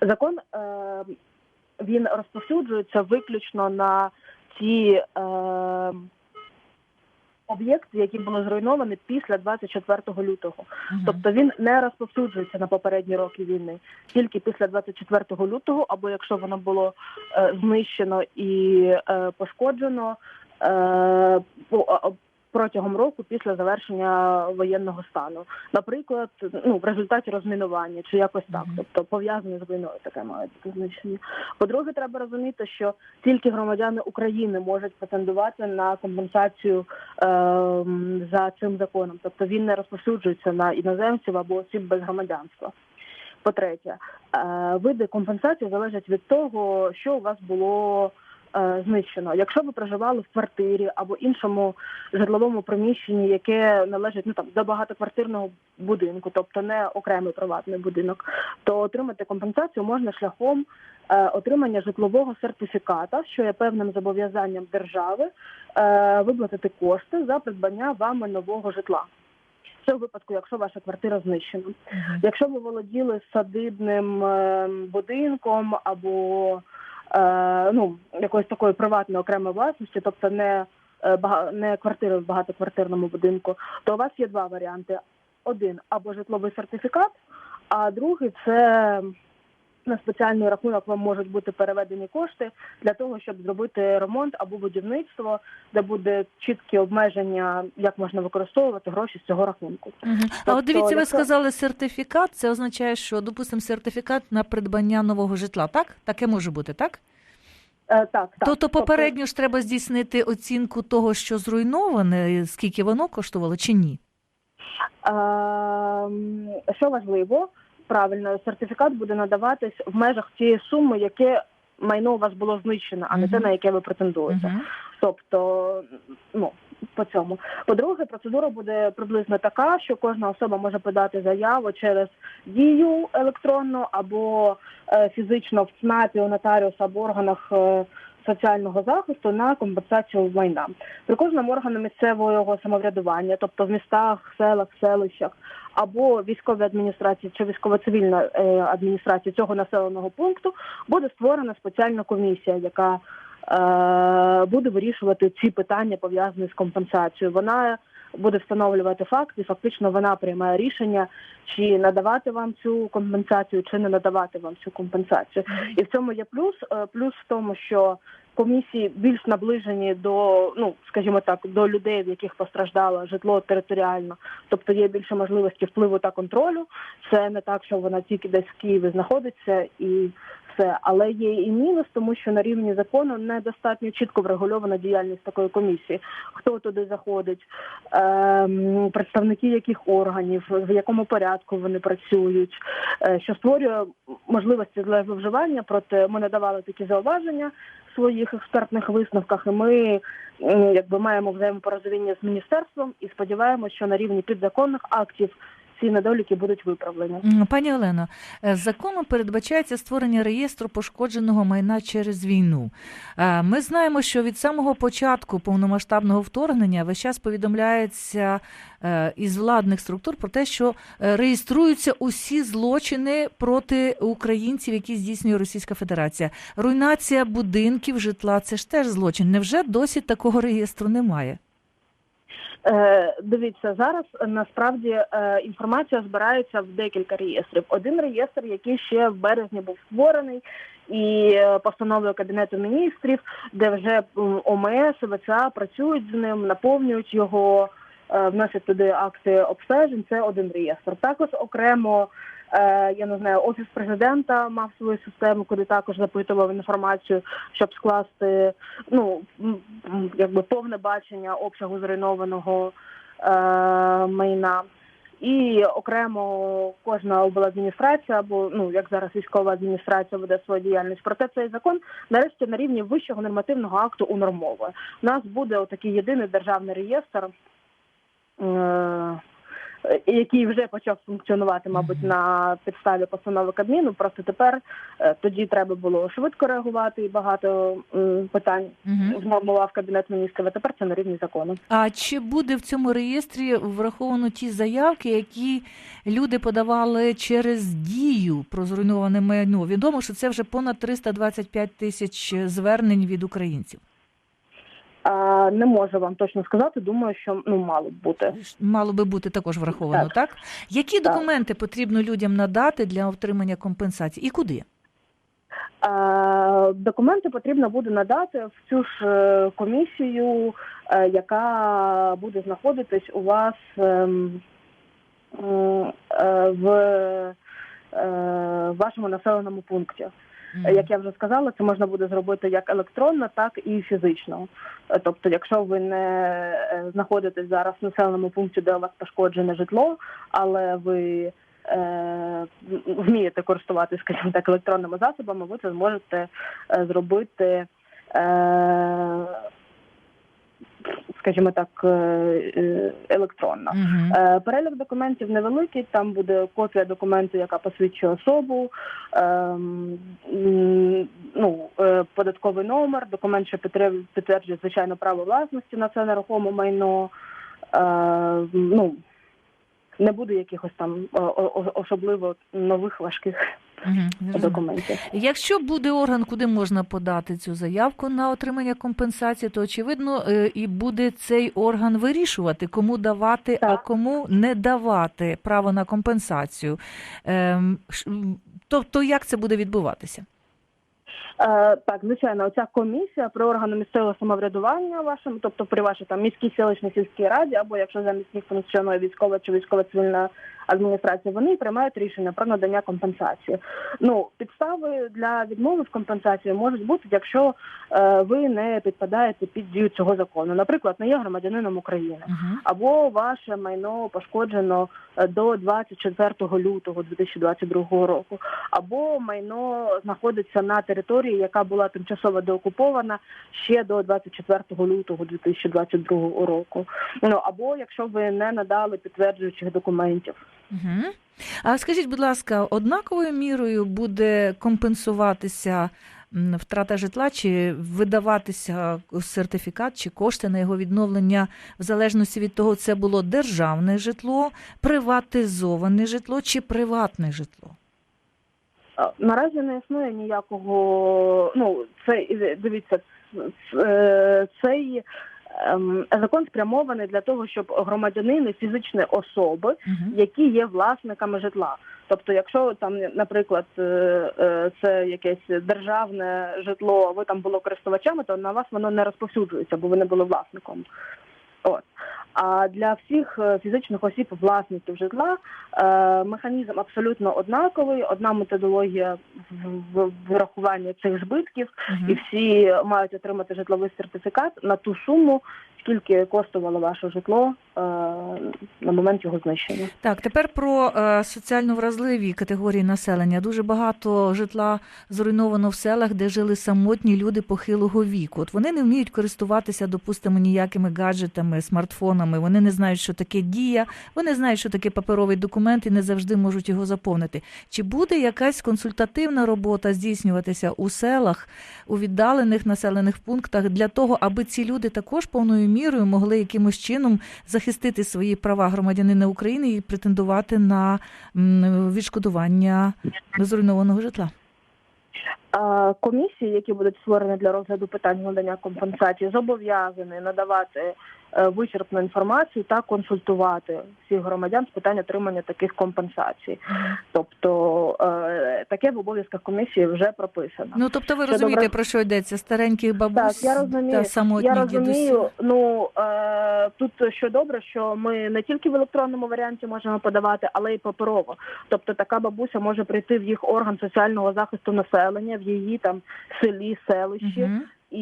Закон е, він розповсюджується виключно на ті е, об'єкти, які були зруйновані після 24 лютого. Тобто він не розповсюджується на попередні роки війни, тільки після 24 лютого, або якщо воно було е, знищено і пошкоджено по- протягом року після завершення воєнного стану, наприклад, ну в результаті розмінування чи якось так, тобто пов'язане з війною, таке має бути значення. По-друге, треба розуміти, що тільки громадяни України можуть претендувати на компенсацію ем, за цим законом, тобто він не розповсюджується на іноземців або осіб без громадянства. По-третє, е, види компенсації залежать від того, що у вас було е, знищено. Якщо ви проживали в квартирі або іншому житловому приміщенні, яке належить ну там до багатоквартирного будинку, тобто не окремий приватний будинок, то отримати компенсацію можна шляхом е, отримання житлового сертифіката, що є певним зобов'язанням держави е, виплатити кошти за придбання вами нового житла. Це у випадку, якщо ваша квартира знищена. Якщо ви володіли садибним е, будинком або е, ну якоїсь такої приватної окремої власності, тобто не е, не квартири в багатоквартирному будинку, то у вас є два варіанти: один або житловий сертифікат, а другий це на спеціальний рахунок вам можуть бути переведені кошти для того, щоб зробити ремонт або будівництво, де буде чіткі обмеження, як можна використовувати гроші з цього рахунку. Мгм. А Тобто, от дивіться, ви сказали сертифікат. Це означає, що допустимо сертифікат на придбання нового житла. Так, таке може бути, так? Е, так, так. Тобто попередньо ж треба здійснити оцінку того, що зруйноване, скільки воно коштувало, чи ні? Ем, Що важливо, правильно, сертифікат буде надаватись в межах тієї суми, яке майно у вас було знищено, а не те, на яке ви претендуєте. Тобто, ну по цьому. По-друге, процедура буде приблизно така, що кожна особа може подати заяву через дію електронну або е, фізично в ЦНАПі, у нотаріуса або органах е, соціального захисту на компенсацію майна. При кожному органу місцевого самоврядування, тобто в містах, селах, селищах, або військовій адміністрації чи військово-цивільна е, адміністрація цього населеного пункту буде створена спеціальна комісія, яка е, буде вирішувати ці питання пов'язані з компенсацією. Вона буде встановлювати факти, фактично вона приймає рішення, чи надавати вам цю компенсацію, чи не надавати вам цю компенсацію. І в цьому є плюс. Е, Плюс в тому, що комісії більш наближені до, ну скажімо так, до людей, в яких постраждало житло територіально, тобто є більше можливості впливу та контролю. Це не так, що вона тільки десь в Києві знаходиться і все. Але є і мінус, тому що на рівні закону недостатньо чітко врегульована діяльність такої комісії. Хто туди заходить, ем, представники яких органів, в якому порядку вони працюють, е, що створює можливості для зловживання. Проте ми надавали такі зауваження своїх експертних висновках, і ми якби маємо взаємопорозуміння з міністерством і сподіваємося, що на рівні підзаконних актів ці недоліки будуть виправлені. Пані Олено, е, законом передбачається створення реєстру пошкодженого майна через війну. Е, Ми знаємо, що від самого початку повномасштабного вторгнення весь час повідомляється е, із владних структур про те, що реєструються усі злочини проти українців, які здійснює Російська Федерація. Руйнація будинків, житла це ж теж злочин. Невже досі такого реєстру немає? Е, дивіться, зараз е, насправді е, інформація збирається в декілька реєстрів. Один реєстр, який ще в березні був створений, і постановою кабінету міністрів, де вже ОМС, ВЦА працюють з ним, наповнюють його, вносять туди акти обстежень. Це один реєстр. Також окремо. Е, Я не знаю, офіс президента мав свою систему, куди також запитував інформацію, щоб скласти ну якби повне бачення обсягу зруйнованого е, майна. І окремо кожна обладміністрація, або ну як зараз військова адміністрація веде свою діяльність. Проте цей закон нарешті на рівні вищого нормативного акту унормовує. У нас буде отакий єдиний державний реєстр. Е, який вже почав функціонувати, мабуть, на підставі постанови Кабміну. Просто тепер е, тоді треба було швидко реагувати і багато питань внормував кабінет міністрів. А тепер це на рівні закону. А чи буде в цьому реєстрі враховано ті заявки, які люди подавали через дію про зруйноване майно? Відомо, що це вже понад 325 тисяч звернень від українців. Не можу вам точно сказати. Думаю, що ну мало б бути. Мало би бути також враховано, так? Які Так. документи потрібно людям надати для отримання компенсації і куди? Документи потрібно буде надати в цю ж е, комісію, е, яка буде знаходитись у вас ем, е, в вашому населеному пункті. Мгм. Як я вже сказала, це можна буде зробити як електронно, так і фізично. Е, Тобто, якщо ви не е, знаходитесь зараз в населеному пункті, де у вас пошкоджене житло, але ви е, вмієте користуватися, скажімо так, електронними засобами, ви це зможете е, зробити, е, скажімо так, е, е, електронно. Е, Перелік документів невеликий. Там буде копія документу, яка посвідчує особу, ем, ну, податковий номер, документ, що підтверджує звичайно право власності на це нерухоме майно. Ну не буде якихось там особливо нових важких Зрозуміло. документів. Якщо буде орган, куди можна подати цю заявку на отримання компенсації, то очевидно е, і буде цей орган вирішувати, кому давати, а кому не давати право на компенсацію. Ем, Тобто, як це буде відбуватися? Е, так, звичайно, оця комісія при органу місцевого самоврядування вашому, тобто при вашій там міській селищній сільській раді, або якщо замість них функціонує військова чи військова цивільна адміністрація, вони приймають рішення про надання компенсації. Ну, підстави для відмови в компенсації можуть бути, якщо е, ви не підпадаєте під дію цього закону, наприклад, не є громадянином України. Або ваше майно пошкоджено е, до 24 лютого 2022 року, або майно знаходиться на території, яка була тимчасово деокупована ще до 24 лютого 2022 року. Ну або якщо ви не надали підтверджуючих документів. Угу. А скажіть, будь ласка, однаковою мірою буде компенсуватися втрата житла, чи видаватися сертифікат чи кошти на його відновлення в залежності від того, це було державне житло, приватизоване житло чи приватне житло? Е, Наразі не існує ніякого. Ну це дивіться, цей ем, закон спрямований для того, щоб громадянини, фізичні особи, які є власниками житла. Тобто, якщо там, наприклад, е, е, це якесь державне житло, а ви там було користувачами, то на вас воно не розповсюджується, бо ви не були власником. От. А для всіх е, фізичних осіб, власників житла, е, механізм абсолютно однаковий, одна методологія в- в- цих збитків, і всі мають отримати житловий сертифікат на ту суму, скільки коштувало ваше житло на момент його знищення. Так, тепер про е, соціально вразливі категорії населення. Дуже багато житла зруйновано в селах, де жили самотні люди похилого віку. От вони не вміють користуватися, допустимо, ніякими гаджетами, смартфонами. Вони не знають, що таке дія, вони знають, що таке паперовий документ і не завжди можуть його заповнити. Чи буде якась консультативна робота здійснюватися у селах, у віддалених населених пунктах для того, аби ці люди також повною мірою могли якимось чином захистити свої права громадянина України і претендувати на відшкодування зруйнованого житла? Комісії, які будуть створені для розгляду питань надання компенсації, зобов'язані надавати вичерпну інформацію та консультувати всіх громадян з питань отримання таких компенсацій. Тобто е, таке в обов'язках комісії вже прописано. Ну тобто, ви розумієте, добре. про що йдеться стареньких бабусь Так, я розумію. та самотніх Я розумію. Ну е, тут що добре, що ми не тільки в електронному варіанті можемо подавати, але й паперово. Тобто така бабуся може прийти в їх орган соціального захисту населення, в її там селі, селищі, Мгм. І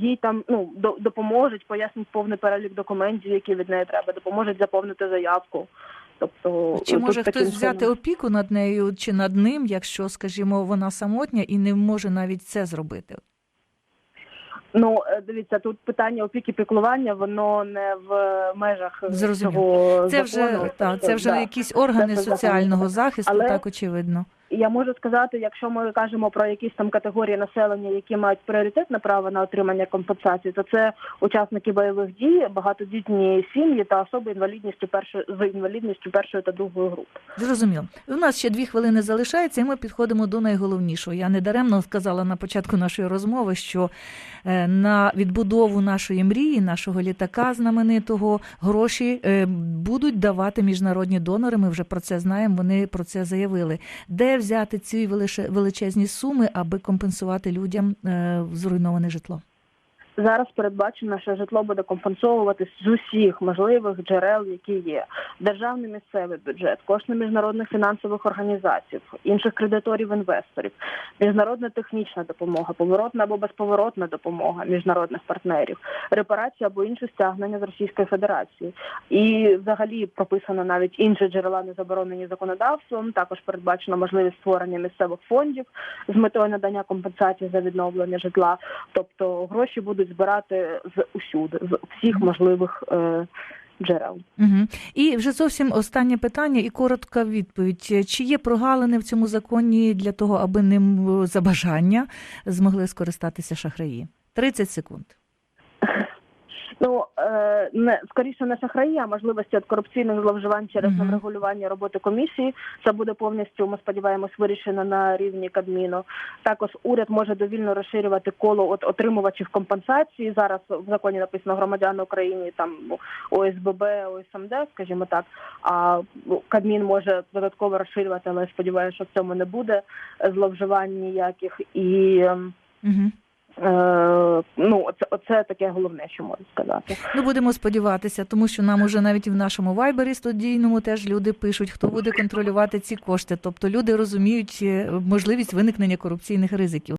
їй там ну допоможуть, пояснять повний перелік документів, які від неї треба, допоможуть заповнити заявку. Тобто Чи може хтось взяти чином. опіку над нею чи над ним, якщо, скажімо, вона самотня і не може навіть це зробити? Ну е, дивіться, тут питання опіки піклування, воно не в межах Зрозуміло. цього Це закону. вже та це вже Да. якісь органи Це соціального захисту, Але- так очевидно. Я можу сказати, якщо ми кажемо про якісь там категорії населення, які мають пріоритетне право на отримання компенсації, то це учасники бойових дій, багатодітні сім'ї та особи інвалідністю першої з інвалідністю першої та другої групи. Зрозуміло. У нас ще дві хвилини залишається, і ми підходимо до найголовнішого. Я недаремно сказала на початку нашої розмови, що е, на відбудову нашої мрії, нашого літака знаменитого, гроші е, будуть давати міжнародні донори. Ми вже про це знаємо. Вони про це заявили. Де взяти ці величезні суми, аби компенсувати людям е, зруйноване житло? Зараз передбачено, що житло буде компенсовуватись з усіх можливих джерел, які є: державний місцевий бюджет, кошти міжнародних фінансових організацій, інших кредиторів інвесторів, міжнародна технічна допомога, поворотна або безповоротна допомога міжнародних партнерів, репарація або інші стягнення з Російської Федерації. І взагалі прописано навіть інші джерела, не заборонені законодавством. Також передбачено можливість створення місцевих фондів з метою надання компенсації за відновлення житла. Тобто гроші будуть збирати з усюди, з всіх можливих е, джерел. Угу. І вже зовсім останнє питання і коротка відповідь. Чи є прогалини в цьому законі для того, аби ним е, за бажання змогли скористатися шахраї? 30 секунд. Ну е, не скоріше не шахраї, а можливості від корупційних зловживань через Мгм. неврегулювання роботи комісії. Це буде повністю, ми сподіваємось, вирішено на рівні Кабміну. Також уряд може довільно розширювати коло от отримувачів компенсації. Зараз в законі написано громадяни України, там ОСББ, ОСМД, скажімо так. А ну, Кабмін може додатково розширювати, але я сподіваюся, що в цьому не буде зловживань ніяких і. ем, Угу. Е, ну, оце таке головне, що можу сказати. Ну будемо сподіватися, тому що нам уже навіть в нашому вайбері студійному теж люди пишуть, хто буде контролювати ці кошти. Тобто люди розуміють е, можливість виникнення корупційних ризиків.